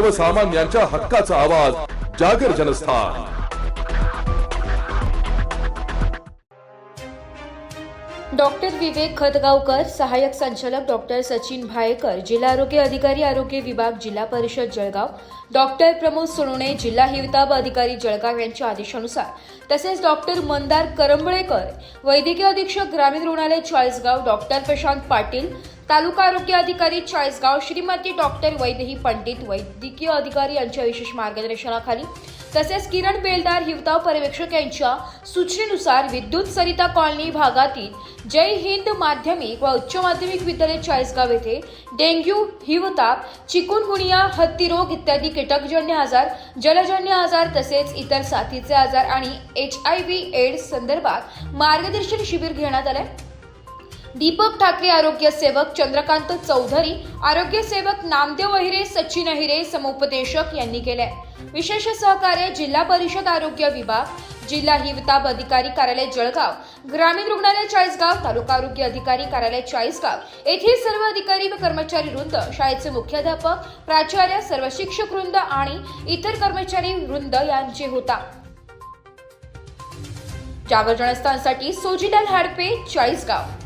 सर्वसामान्यांच्या हक्काचा आवाज जागर जनस्थान. डॉक्टर विवेक खतगावकर सहाय्यक संचालक डॉक्टर सचिन भायेकर जिल्हा आरोग्य अधिकारी आरोग्य विभाग जिल्हा परिषद जळगाव. डॉक्टर प्रमोद सोनवणे जिल्हा हिवताब अधिकारी जळगाव यांच्या आदेशानुसार. तसेच डॉक्टर मंदार करंबळेकर वैद्यकीय अधीक्षक ग्रामीण रुग्णालय चाळीसगाव डॉक्टर प्रशांत पाटील तालुका आरोग्य अधिकारी चाळीसगाव श्रीमती डॉक्टर वैद्यही पंडित वैद्यकीय अधिकारी यांच्या विशेष मार्गदर्शनाखाली तसेच किरण बेलदार हिवताव पर्यवेक्षक यांच्या सूचनेनुसार विद्युत सरिता कॉलनी भागातील जय हिंद माध्यमिक व उच्च माध्यमिक विद्यालय चाळीसगाव येथे डेंग्यू हिवताप चिकुनगुनिया हत्तीरोग इत्यादी कीटकजन्य आजार जलजन्य आजार तसेच इतर साथीचे आजार आणि एच आय व्ही एड्स संदर्भात मार्गदर्शन शिबिर घेण्यात आले दीपक ठाकरे आरोग्य सेवक चंद्रकांत चौधरी आरोग्य सेवक नामदेव अहिरे सचिन अहिरे समुपदेशक यांनी केले विशेष सहकार्य जिल्हा परिषद आरोग्य विभाग जिल्हा हिवताप अधिकारी कार्यालय जळगाव ग्रामीण रुग्णालय चाळीसगाव तालुका आरोग्य अधिकारी कार्यालय चाळीसगाव. येथील सर्व अधिकारी व कर्मचारी वृंद शाळेचे मुख्याध्यापक प्राचार्य सर्व शिक्षक वृंद आणि इतर कर्मचारी वृंद यांचे होता. जागर जनस्थानसाठी सोजिलाल हाडपे चाळीसगाव.